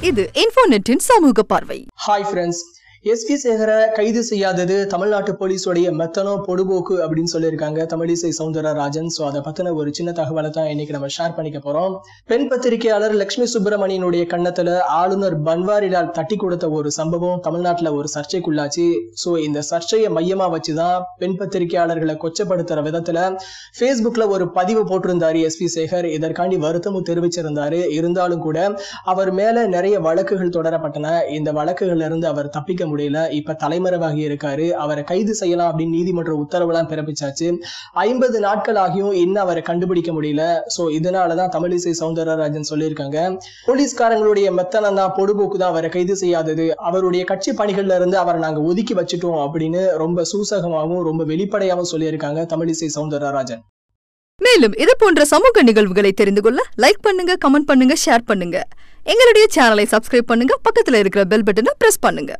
இது இன்ஃபோநெட்டின் சமூக பார்வை. ஹாய் ஃப்ரெண்ட்ஸ் எஸ்பி சேகரை கைது செய்யாதது தமிழ்நாட்டு போலீஸோடைய மெத்தனோ பொடுபோக்கு அப்படின்னு சொல்லியிருக்காங்க தமிழிசை சவுந்தரராஜன். ஸோ அதை பத்தின ஒரு சின்ன தகவலை தான் இன்னைக்கு நம்ம ஷேர் பண்ணிக்க போறோம். பெண் பத்திரிகையாளர் லட்சுமி சுப்பிரமணியனுடைய கண்ணத்துல ஆளுநர் பன்வாரிலால் தட்டி கொடுத்த ஒரு சம்பவம் தமிழ்நாட்டுல ஒரு சர்ச்சைக்குள்ளாச்சு. ஸோ இந்த சர்ச்சையை மையமா வச்சுதான் பெண் பத்திரிகையாளர்களை கொச்சப்படுத்துற விதத்துல ஃபேஸ்புக்ல ஒரு பதிவு போட்டிருந்தாரு எஸ்பி சேகர். இதற்காண்டி வருத்தமும் தெரிவிச்சிருந்தாரு. இருந்தாலும் கூட அவர் மேல நிறைய வழக்குகள் தொடரப்பட்டன. இந்த வழக்குகள்ல இருந்து அவர் தப்பிக்க முடியல. இப்ப தலைமறைவாகி இருக்காரு. அவரை கைது செய்யலாம் அப்படின்னு நீதிமன்ற உத்தரவுலாம் பிறப்பிச்சாச்சு. ஐம்பது நாட்கள் ஆகியும் இன்னும் அவரை கண்டுபிடிக்க முடியல. சோ இதனாலதான் தமிழிசை சவுந்தரராஜன் சொல்லியிருக்காங்க. போலீஸ்காரங்களுடைய மெத்தனம் தான் பொடுபோக்கு தான் அவரை கைது செய்யாதது. அவருடைய கட்சி பணிகள்ல இருந்து அவரை நாங்க ஒதுக்கி வச்சுட்டோம் அப்படின்னு ரொம்ப சூசகமாகவும் ரொம்ப வெளிப்படையாகவும் சொல்லியிருக்காங்க தமிழிசை சவுந்தரராஜன். மேலும் இது போன்ற சமூக நிகழ்வுகளை தெரிந்து கொள்ள லைக் பண்ணுங்க கமெண்ட் பண்ணுங்க ஷேர் பண்ணுங்க. எங்களுடைய சேனலை சப்ஸ்கிரைப் பண்ணுங்க. பக்கத்துல இருக்கிற பெல் பட்டனை பிரஸ் பண்ணுங்க.